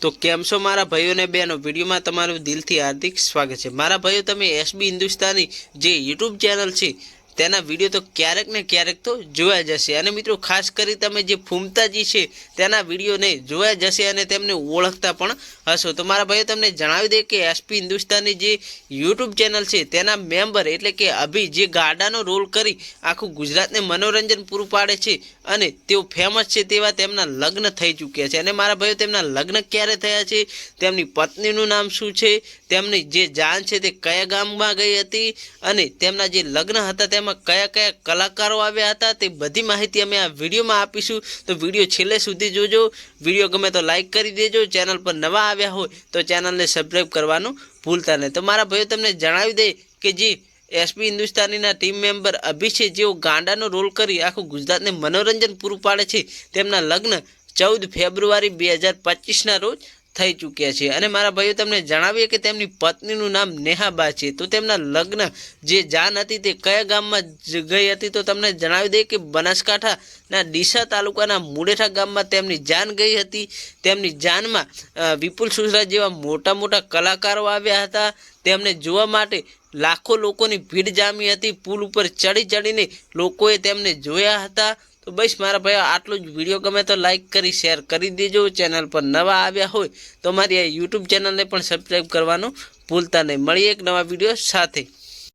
તો કેમ છો મારા ભાઈઓને બહેનો? વિડીયોમાં તમારું દિલથી હાર્દિક સ્વાગત છે. મારા ભાઈઓ, તમે એસબી હિન્દુસ્તાની જે યુટ્યુબ ચેનલ છે તેના વીડિયો તો ક્યારેક ને ક્યારેક તો જોયા જશે. અને મિત્રો, ખાસ કરી તમે જે ફૂમતાજી છે, તેના વિડીયોને જોયા જશે અને તેમને ઓળખતા પણ હશો. તો મારા ભાઈઓ, તમને જણાવી દે કે એસપી હિન્દુસ્તાની જે યુટ્યુબ ચેનલ છે, તેના મેમ્બર એટલે કે અભી જે ગાડાનો રોલ કરી આખું ગુજરાતને મનોરંજન પૂરું પાડે છે અને તેઓ ફેમસ છે તેવા તેમના લગ્ન થઈ ચૂક્યા છે. અને મારા ભાઈઓ, તેમના લગ્ન ક્યારે થયા છે? તેમની પત્નીનું નામ શું છે? તેમની જે જાન છે તે કયા ગામમાં ગઈ હતી? અને તેમના જે લગ્ન હતા, તેમાં કયા કયા કલાકારો આવ્યા હતા તે બધી માહિતી અમે આ વિડીયોમાં આપીશું. તો વીડિયો છેલ્લે સુધી જોજો. વીડિયો ગમે તો લાઇક કરી દેજો. ચેનલ પર નવા આવ્યા હોય તો ચેનલને સબસ્ક્રાઈબ કરવાનું ભૂલતા નહીં. તો મારા ભાઈઓ, તમને જણાવી દે કે જે એસપી હિન્દુસ્તાનીના ટીમ મેમ્બર અભિષેક, જેઓ ગાંડાનો રોલ કરી આખું ગુજરાતને મનોરંજન પૂરું પાડે છે, તેમના લગ્ન ચૌદ ફેબ્રુઆરી બે હજાર પચીસના રોજ થઈ ચૂક્યા છે. અને મારા ભાઈઓ, તમને જણાવીએ કે તેમની પત્નીનું નામ નેહાબા છે. તો તેમના લગ્ન જે જાન હતી તે કયા ગામમાં ગઈ હતી તો તમને જણાવી દઈએ કે બનાસકાંઠાના ડીસા તાલુકાના મુડેઠા ગામમાં તેમની જાન ગઈ હતી. તેમની જાનમાં વિપુલ સુસરા જેવા મોટા મોટા કલાકારો આવ્યા હતા. તેમને જોવા માટે લાખો લોકોની ભીડ જામી હતી. પુલ ઉપર ચડી ચડીને લોકોએ તેમને જોયા હતા. તો બસ મારા ભાઈ, આટલું જ વીડિયો ગમે તો લાઈક કરી શેર કરી દેજો. ચેનલ પર નવા આવ્યા હોય તો મારી આ યુટ્યુબ ચેનલને પણ સબસ્ક્રાઈબ કરવાનું ભૂલતા નહીં. મળીએ એક નવા વીડિયો સાથે.